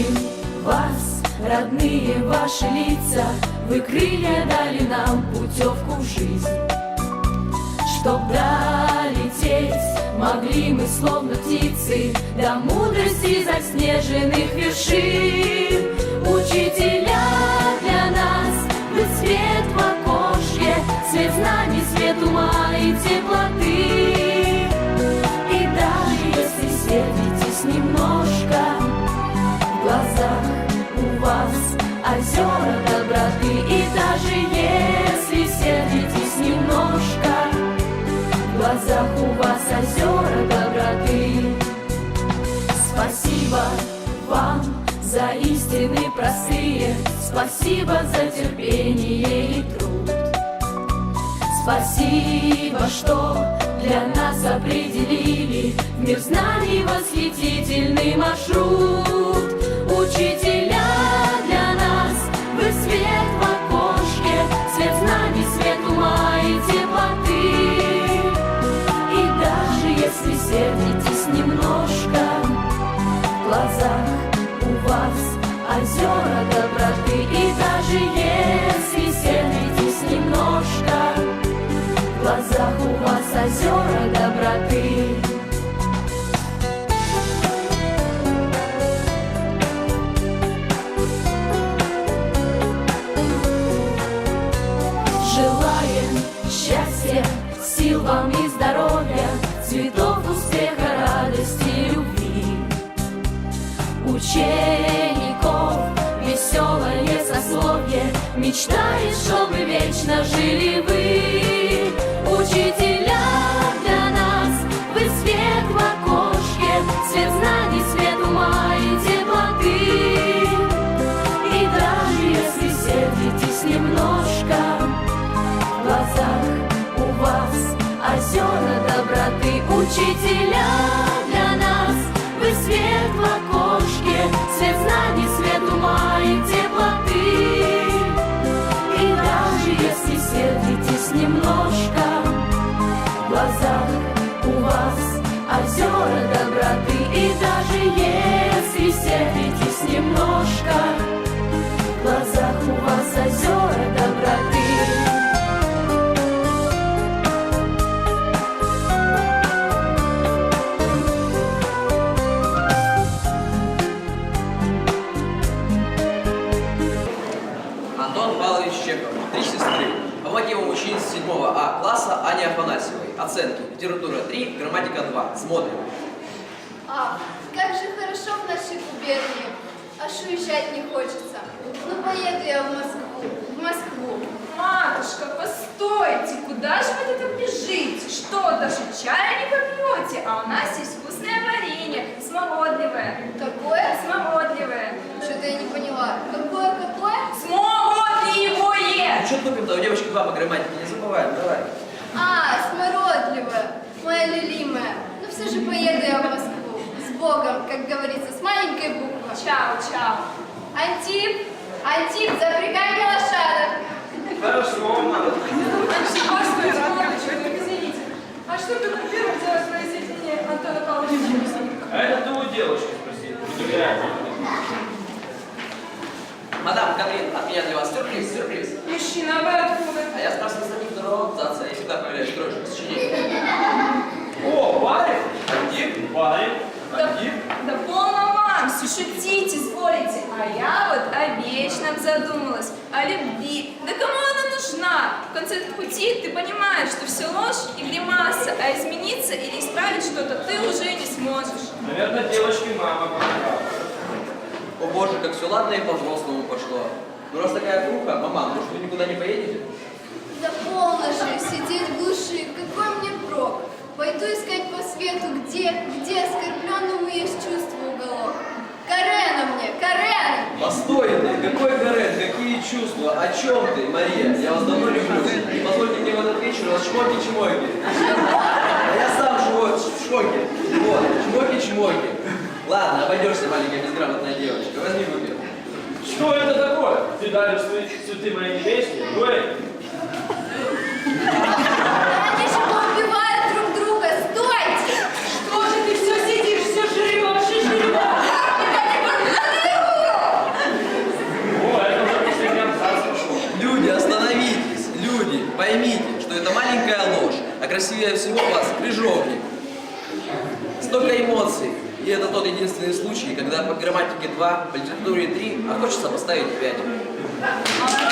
любим вас, родные ваши лица, Вы крылья дали нам путевку в жизнь. Чтоб долететь могли мы, словно птицы, До мудрости заснеженных вершин. Учителя для нас, вы свет в окошке, свет знаний. Озера доброты И даже если сердитесь немножко В глазах у вас озера доброты Спасибо вам за истины простые. Спасибо за терпение и труд. Спасибо, что для нас определили. Мир знаний восхитительный маршрут. Учителя озера доброты И даже если сердитесь немножко В глазах у вас озера доброты Желаем счастья, сил вам и здоровья, цветов успеха, радости любви. Учеников Мечтает, чтобы вечно жили вы. Учителя для нас, вы свет в окошке Свет знаний, свет ума и теплоты. И даже если сердитесь немножко В глазах у вас озера доброты. Учителя для нас, вы свет в окошке немножко А класса Ани Афанасьевой. Оценки. Литература 3, грамматика 2. Смотрим. Ах, как же хорошо в нашей губернии. Аж уезжать не хочется. Ну, поеду я в Москву. В Москву. Матушка, постойте, куда же вы так бежите? Что, даже чая не попьете? А у нас есть вкусное варенье, смолодливое. Какое? Смолодливое. Что-то я не поняла. Какое, какое? Что тупим-то? У девочки два по грамматике. Не забываем. Давай. А, смородливое. Моя любимая. Ну, все же поеду я в Москву. С Богом, как говорится, с маленькой буквы. Чао, чао. Антип, Антип, запрягай мне лошадок. Хорошо, мама. Что, постойте, Антонович, извините. А что ты первым взялась произведение Антона Павловича? А это ты у девушки спроси. Мадам Катрин, от меня для вас сюрприз, сюрприз. Мужчина, а вы откуда? А я спрашиваю за них здорового абзаца. Я всегда проверяю строчку сочинения. О, парень? Один, парень. Да, Один. да полно вам, все шутите, изволите. А я вот о вечном задумалась, о любви. Да кому она нужна? В конце пути ты понимаешь, что все ложь и гримаса, а измениться или исправить что-то ты уже не сможешь. Наверное, девочке мама помогала. О боже, как все ладно и по-взрослому пошло. Ну раз такая круха, мама, может вы никуда не поедете? Да полно же, сидеть в глуши, какой мне прок? Пойду искать по свету, где, где оскорбленному есть чувство уголок. Карена мне, Карена! Постой ты, какой Гарет, какие чувства, о чем ты, Мария? Я вас давно люблю. И позвольте мне в этот вечер шмоки-чмоки. А я сам живу в шоке. Вот, чмоки-чмоки. Ладно, обойдешься, маленькая безграмотная девочка. Возьми букет. Что это такое? Ты даришь свои цветы моей невесте? Дуэль? Они же убивают друг друга. Стойте! Что же ты все сидишь, все жрешь и жрешь? Люди, остановитесь. Люди, поймите, что это маленькая ложь, а красивее всего вас крыжовник. Столько эмоций, и это тот единственный случай, когда по грамматике 2, по литературе 3, а хочется поставить 5. А